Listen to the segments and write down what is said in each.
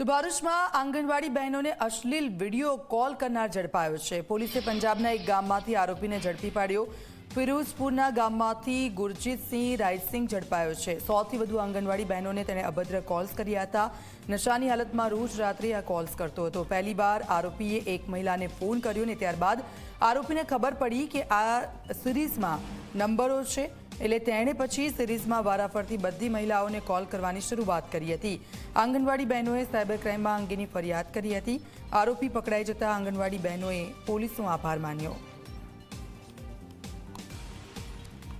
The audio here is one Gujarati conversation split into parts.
તો ભરૂચમાં આંગણવાડી બહેનોને અશ્લીલ વીડિયો કોલ કરનાર ઝડપાયો છે. પોલીસે પંજાબના એક ગામમાંથી આરોપીને ઝડપી પાડ્યો. ફિરોઝપુરના ગામમાંથી ગુરજીતસિંહ રાયસિંહ ઝડપાયો છે. સોથી વધુ આંગણવાડી બહેનોને તેણે અભદ્ર કોલ્સ કર્યા હતા. નશાની હાલતમાં રોજ રાત્રે આ કોલ્સ કરતો હતો. પહેલીવાર આરોપીએ એક મહિલાને ફોન કર્યો ને ત્યારબાદ આરોપીને ખબર પડી કે આ સિરીઝમાં નંબરો છે. એટલે તેણે પછી સિરીઝમાં વારાફરતી બધી મહિલાઓને કોલ કરવાની શરૂઆત કરી હતી. આંગણવાડી બહેનોએ સાયબર ક્રાઇમમાં અંગેની ફરિયાદ કરી હતી. આરોપી પકડાઈ જતા આંગણવાડી બહેનોએ પોલીસનો આભાર માન્યો.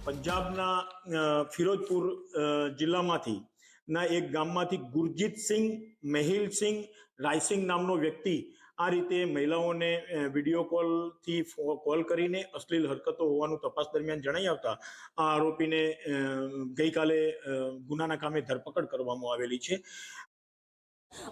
પંજાબના ફિરોજપુર જિલ્લામાંથી ના એક ગામમાંથી ગુરજીતસિંહ મેહિલસિંહ રાયસિંહ નામનો વ્યક્તિ આ રીતે મહિલાઓને વીડિયો કોલથી કોલ કરીને અશ્લીલ હરકતો હોવાનું તપાસ દરમિયાન જણાઈ આવતા આ આરોપીને ગઈકાલે ગુનાના કામે ધરપકડ કરવામાં આવેલી છે.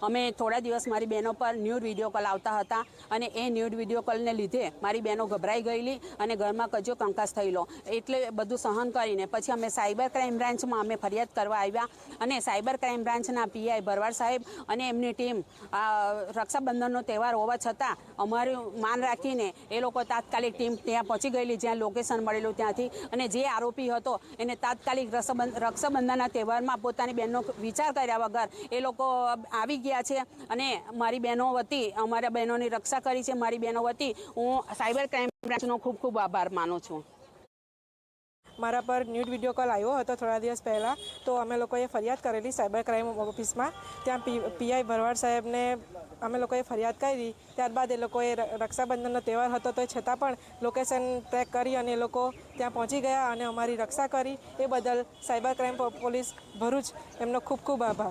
અમે થોડા દિવસ મારી બહેનો પર ન્યૂડ વીડિયો કોલ આવતા હતા અને એ ન્યૂડ વીડિયો કોલને લીધે મારી બહેનો ગભરાઈ ગયેલી અને ઘરમાં કજો કંકાસ થયેલો. એટલે બધું સહન કરીને પછી અમે સાયબર ક્રાઇમ બ્રાન્ચમાં અમે ફરિયાદ કરવા આવ્યા અને સાયબર ક્રાઇમ બ્રાન્ચના પીઆઈ ભરવાડ સાહેબ અને એમની ટીમ, આ રક્ષાબંધનનો તહેવાર હોવા છતાં અમારું માન રાખીને એ લોકો તાત્કાલિક ટીમ ત્યાં પહોંચી ગયેલી, જ્યાં લોકેશન મળેલું ત્યાંથી અને જે આરોપી હતો એને તાત્કાલિક રક્ષાબંધ, રક્ષાબંધનના તહેવારમાં પોતાની બહેનનો વિચાર કર્યા વગર એ લોકો આવી ગયા છે અને મારી બહેનો વતી, અમારા બહેનોની રક્ષા કરી છે. મારી બહેનો વતી હું સાયબર ક્રાઇમ બ્રાન્ચનો ખૂબ ખૂબ આભાર માનું છું. મારા પર ન્યૂડ વીડિયો કોલ આવ્યો હતો થોડા દિવસ પહેલાં. તો અમે લોકોએ ફરિયાદ કરેલી સાયબર ક્રાઇમ ઓફિસમાં. ત્યાં પીઆઈ ભરવાડ સાહેબને અમે લોકોએ ફરિયાદ કરી. ત્યારબાદ એ લોકોએ રક્ષાબંધનનો તહેવાર હતો તો છતાં પણ લોકેશન ટ્રેક કરી અને એ લોકો ત્યાં પહોંચી ગયા અને અમારી રક્ષા કરી. એ બદલ સાયબર ક્રાઇમ પોલીસ ભરૂચ એમનો ખૂબ ખૂબ આભાર.